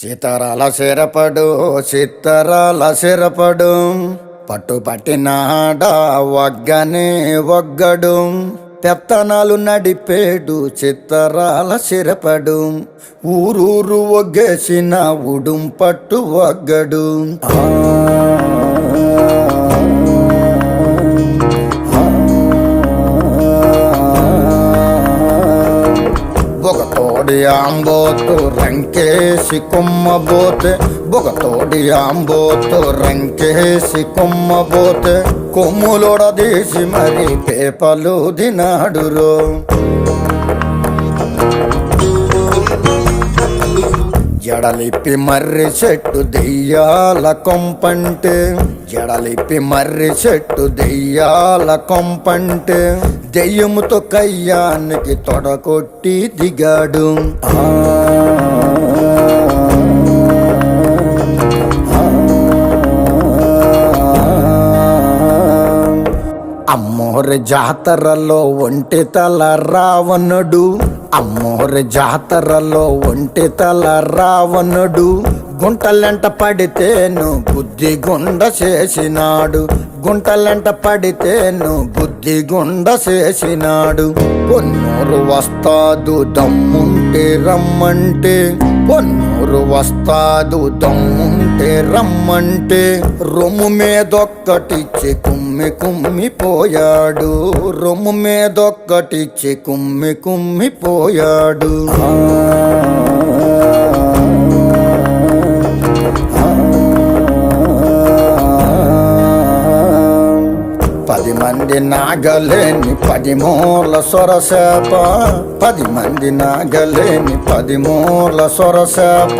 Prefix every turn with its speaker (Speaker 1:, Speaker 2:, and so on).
Speaker 1: సీతారాల సిరపడు సీతారాల సిరపడు. పట్టు పట్టినాడ వగ్గనే ఒగ్గడు పెత్తనాలు నడిపేడు చిత్తరాల సిరపడు. ఊరూరు ఒగ్గేసిన ఉడుం పట్టు వగ్గడు. బొగతోడి ఆంబోతు రంకేసి కొమ్మబోతే బొగతోడి ఆంబోతు రంకేసి కొమ్మబోతే కొమ్ములొడదీసి మరి పేపలు దినాడురో. జడలిప్పి మర్రి చెట్టు దెయ్యాల కొంపంటే జడలిప్పి మర్రి చెట్టు దెయ్యాల కొంపంటే దెయ్యముతో కయ్యానికి తొడకొట్టి దిగాడు. ఆ అమ్మోరి జాతరలో ఒంటి తల రావణుడు. అమ్మోరి జాతరలో ఒంటి తల రావణుడు. గుంటలెంట పడితేను బుద్ధి గుండ చేసినాడు. గుంటలెంట పడితేను బుద్ధి గుండ చేసినాడు. పొన్నూరు వస్తాదు దమ్ముంటే రమ్మంటే. పొన్నూరు వస్తాదు దమ్ముంటే రమ్మంటే. రొమ్ము మీదొక్కటిచ్చి కుమ్మి కుమ్మి పోయాడు. రొమ్ము మీదొక్కటిచ్చి కుమ్మి కుమ్మి పోయాడు. పది మంది నాగలేని పది మూల సొరసేప. పది మంది నాగలేని పది మూల సొరసేప.